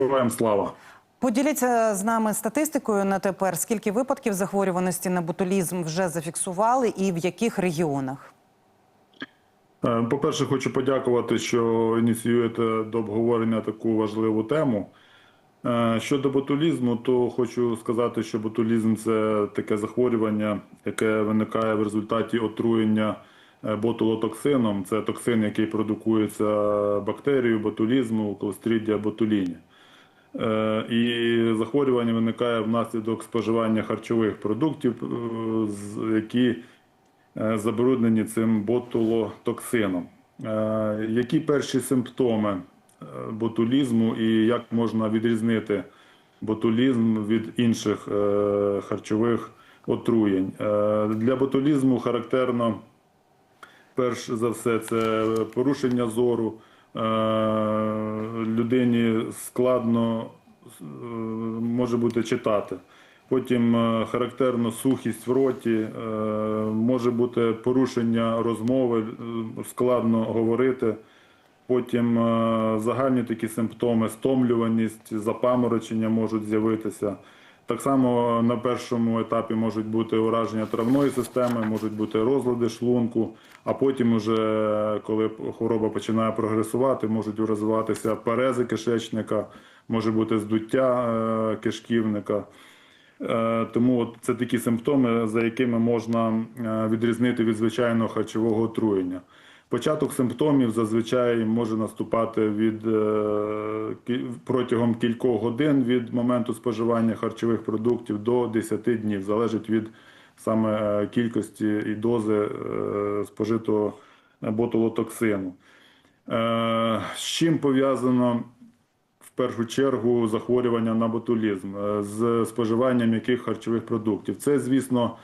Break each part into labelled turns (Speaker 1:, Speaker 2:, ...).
Speaker 1: Героям слава!
Speaker 2: Поділіться з нами статистикою на тепер. Скільки випадків захворюваності на ботулізм вже зафіксували, і в яких регіонах?
Speaker 1: Е, По-перше, хочу подякувати, що ініціюєте до обговорення таку важливу тему. Е, Щодо ботулізму, то хочу сказати, що ботулізм це таке захворювання, яке виникає в результаті отруєння е, ботулотоксином. Це токсин, який продукується бактерією ботулізму, Clostridia botulinis. Е, І захворювання виникає внаслідок споживання харчових продуктів, е, які е, забруднені цим ботулотоксином. Які перші симптоми ботулізму і як можна відрізнити ботулізм від інших харчових отруєнь? Для ботулізму характерно перш за все, це порушення зору. Е, Людині складно е, може бути читати. Потім е, характерно сухість в роті, може бути порушення розмови, складно говорити. Потім загальні такі симптоми, стомлюваність, запаморочення можуть з'явитися. Так само на першому етапі можуть бути ураження травної системи, можуть бути розлади шлунку, а потім, уже, коли хвороба починає прогресувати, можуть розвиватися парези кишечника, може бути здуття е, кишківника. Е, Тому от це такі симптоми, за якими можна е, відрізнити від звичайного харчового отруєння. Початок симптомів зазвичай може наступати від е, протягом кількох годин від моменту споживання харчових продуктів до 10 днів, залежить від саме е, кількості і дози е, спожитого ботулотоксину. З чим пов'язано в першу чергу захворювання на ботулізм з споживанням яких харчових продуктів. Це, звісно,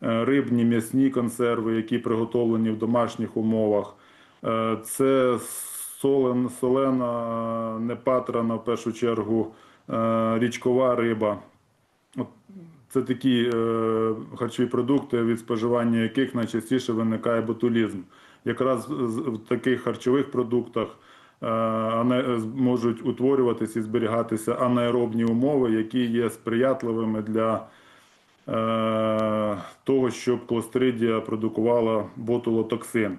Speaker 1: рибні м'ясні консерви, які приготовлені в домашніх умовах. Е, Це солен, солена, непатрана, в першу чергу, е, річкова риба. Це такі е, харчові продукти, від споживання яких найчастіше виникає ботулізм. Якраз в таких харчових продуктах е, можуть утворюватися і зберігатися анаеробні умови, які є сприятливими для е, того, щоб клостридія продукувала ботулотоксин.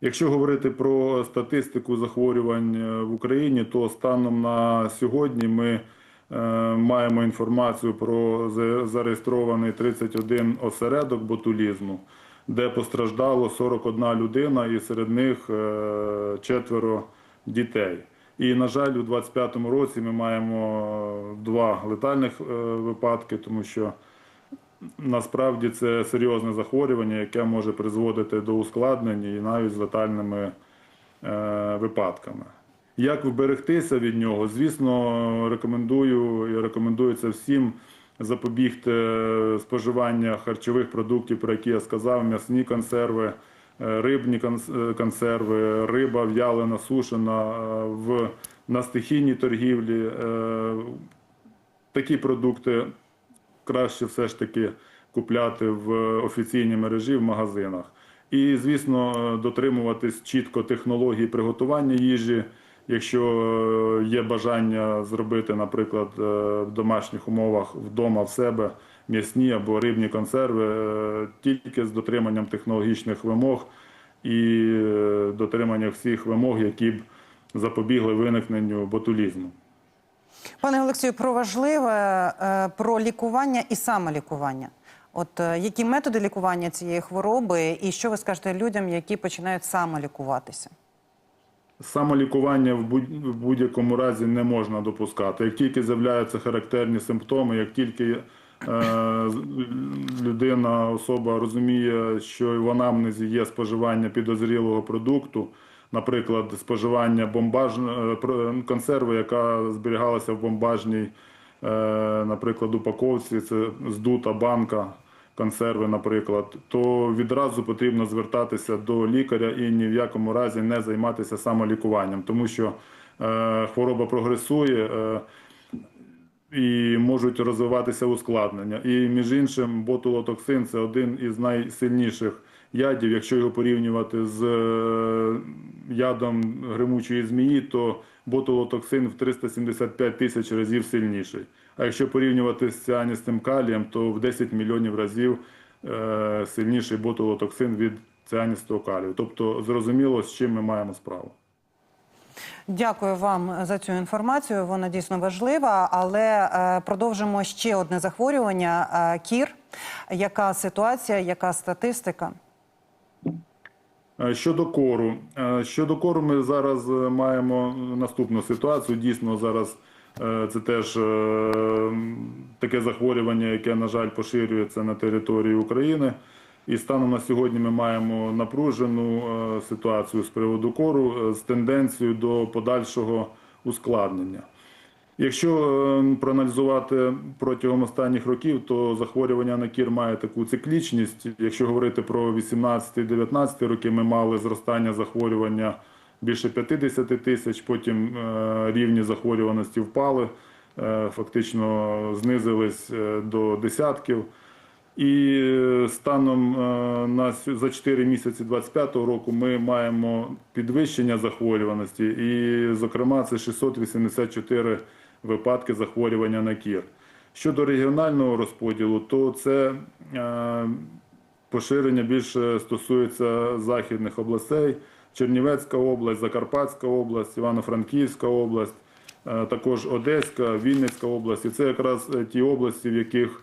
Speaker 1: Якщо говорити про статистику захворювань е, в Україні, то станом на сьогодні ми е, маємо інформацію про за- зареєстрований 31 осередок ботулізму, де постраждало 41 людина, і серед них е, четверо дітей. І, на жаль, у 2025 році ми маємо два летальних е, випадки, тому що насправді це серйозне захворювання, яке може призводити до ускладнень і навіть з летальними е, випадками. Як вберегтися від нього? Звісно, рекомендую і рекомендується всім запобігти споживання харчових продуктів, про які я сказав, м'ясні консерви, е, рибні е, консерви, риба в'ялена, сушена е, в на стихійній торгівлі. Е, Такі продукти краще все ж таки купляти в офіційній мережі в магазинах. І, звісно, дотримуватись чітко технології приготування їжі. Якщо е, є бажання зробити, наприклад, е, в домашніх умовах вдома в себе м'ясні або рибні консерви, е, тільки з дотриманням технологічних вимог і дотриманням всіх вимог, які б запобігли виникненню ботулізму.
Speaker 2: Пане Олексію, про важливе е, про лікування і самолікування. От е, які методи лікування цієї хвороби, і що ви скажете людям, які починають самолікуватися?
Speaker 1: Самолікування в будь- в будь-якому разі не можна допускати. Як тільки з'являються характерні симптоми, як тільки е, людина, особа розуміє, що в анамнезі є споживання підозрілого продукту, наприклад, споживання бомбаж... е, консерви, яка зберігалася в бомбажній, е, наприклад, упаковці, це здута банка консерви, наприклад, то відразу потрібно звертатися до лікаря і ні в якому разі не займатися самолікуванням, тому що е, хвороба прогресує. І можуть розвиватися ускладнення. І між іншим, ботулотоксин це один із найсильніших ядів. Якщо його порівнювати з е, ядом гримучої змії, то ботулотоксин в 375 тисяч разів сильніший. А якщо порівнювати з ціаністим калієм, то в 10 мільйонів разів е, сильніший ботулотоксин від ціаністого калію. Тобто зрозуміло, з чим ми маємо справу.
Speaker 2: Дякую вам за цю інформацію. Вона дійсно важлива. Але е, продовжимо ще одне захворювання кір. Яка ситуація, яка статистика?
Speaker 1: Е, Щодо кору, Е, щодо кору, ми зараз е, маємо наступну ситуацію. Дійсно, зараз це теж таке захворювання, яке, на жаль, поширюється на території України. І станом на сьогодні ми маємо напружену ситуацію з приводу кору з тенденцією до подальшого ускладнення. Якщо е, проаналізувати протягом останніх років, то захворювання на кір має таку циклічність. Якщо говорити про 18-19 роки, ми мали зростання захворювання більше 50 тисяч, потім е, рівні захворюваності впали, е, фактично знизились е, до десятків. І станом на за 4 місяці 2025 року ми маємо підвищення захворюваності, і, зокрема, це 684 випадки захворювання на кір. Щодо регіонального розподілу, то це е, поширення більше стосується західних областей: Чернівецька область, Закарпатська область, Івано-Франківська область, е, також Одеська, Вінницька область. І це якраз е, ті області, в яких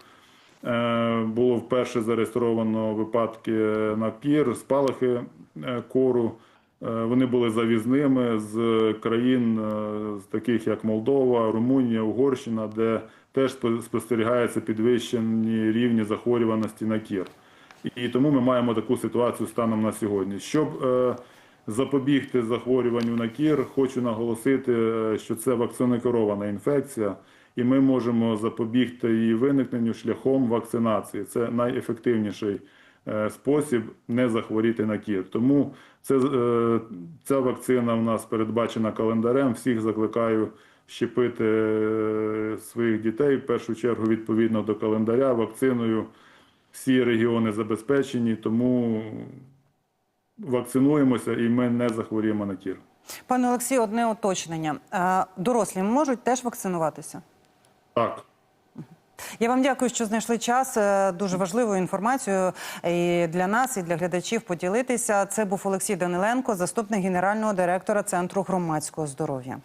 Speaker 1: Було вперше зареєстровано випадки на кір, спалахи кору. Е, Вони були завізними з країн, е, з таких як Молдова, Румунія, Угорщина, де теж спо- спостерігаються підвищені рівні захворюваності на кір. І тому ми маємо таку ситуацію станом на сьогодні. Щоб е, запобігти захворюванню на кір, хочу наголосити, що це вакцинокерована інфекція, і ми можемо запобігти її виникненню шляхом вакцинації. Це найефективніший спосіб не захворіти на кір. Тому це, е, ця вакцина в нас передбачена календарем. Всіх закликаю щепити е, своїх дітей в першу чергу відповідно до календаря вакциною. Всі регіони забезпечені, тому вакцинуємося і ми не захворіємо на кір.
Speaker 2: Пане Олексію, одне уточнення. Е, Дорослі можуть теж вакцинуватися?
Speaker 1: Так.
Speaker 2: Я вам дякую, що знайшли час. Е, Дуже важливу інформацію і для нас, і для глядачів поділитися. Це був Олексій Даниленко, заступник генерального директора Центру громадського здоров'я.